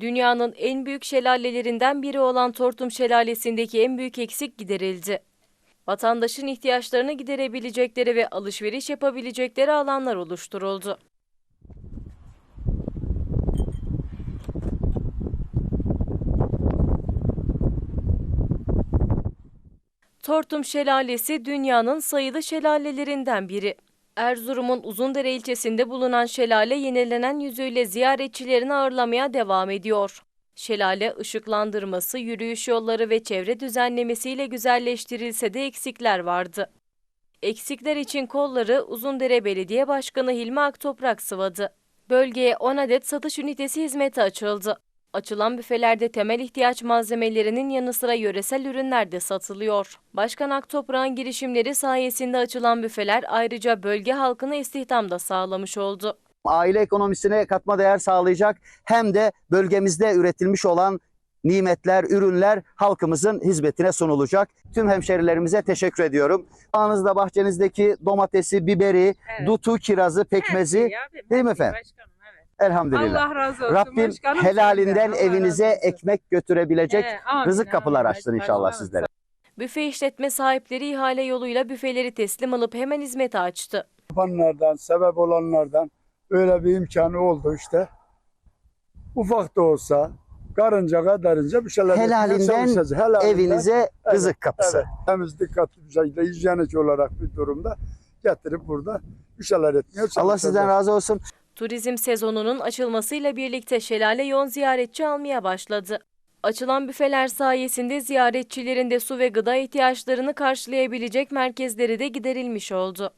Dünyanın en büyük şelalelerinden biri olan Tortum Şelalesi'ndeki en büyük eksik giderildi. Vatandaşın ihtiyaçlarını giderebilecekleri ve alışveriş yapabilecekleri alanlar oluşturuldu. Tortum Şelalesi dünyanın sayılı şelalelerinden biri. Erzurum'un Uzundere ilçesinde bulunan şelale yenilenen yüzüyle ziyaretçilerini ağırlamaya devam ediyor. Şelale ışıklandırması, yürüyüş yolları ve çevre düzenlemesiyle güzelleştirilse de eksikler vardı. Eksikler için kolları Uzundere Belediye Başkanı Hilmi Aktoprak sıvadı. Bölgeye 10 adet satış ünitesi hizmete açıldı. Açılan büfelerde temel ihtiyaç malzemelerinin yanı sıra yöresel ürünler de satılıyor. Başkan Aktoprak'ın girişimleri sayesinde açılan büfeler ayrıca bölge halkına istihdam da sağlamış oldu. aile ekonomisine katma değer sağlayacak hem de bölgemizde üretilmiş olan nimetler, ürünler halkımızın hizmetine sunulacak. Tüm hemşerilerimize teşekkür ediyorum. Ağınızda bahçenizdeki domatesi, biberi, Evet. dutu, kirazı, pekmezi değil mi efendim? Başkanım. Elhamdülillah. Allah razı olsun. Rabbim başkanım helalinden. Allah evinize ekmek götürebilecek He, amin, rızık kapıları amin. açtır inşallah Başkanım, sizlere. Büfe işletme sahipleri ihale yoluyla büfeleri teslim alıp hemen hizmete açtı. yapanlardan, sebep olanlardan öyle bir imkanı oldu işte. Ufak da olsa karınca kadarınca bir şeyler Helalinden. Helalinden, Evinize rızık kapısı. Evet, temiz dikkatli bir şekilde hijyenik olarak bir durumda getirip burada bir şeyler etmeye çalışacağız. Allah sizden razı olsun. Turizm sezonunun açılmasıyla birlikte şelale yoğun ziyaretçi almaya başladı. Açılan büfeler sayesinde ziyaretçilerin de su ve gıda ihtiyaçlarını karşılayabilecek merkezleri de giderilmiş oldu.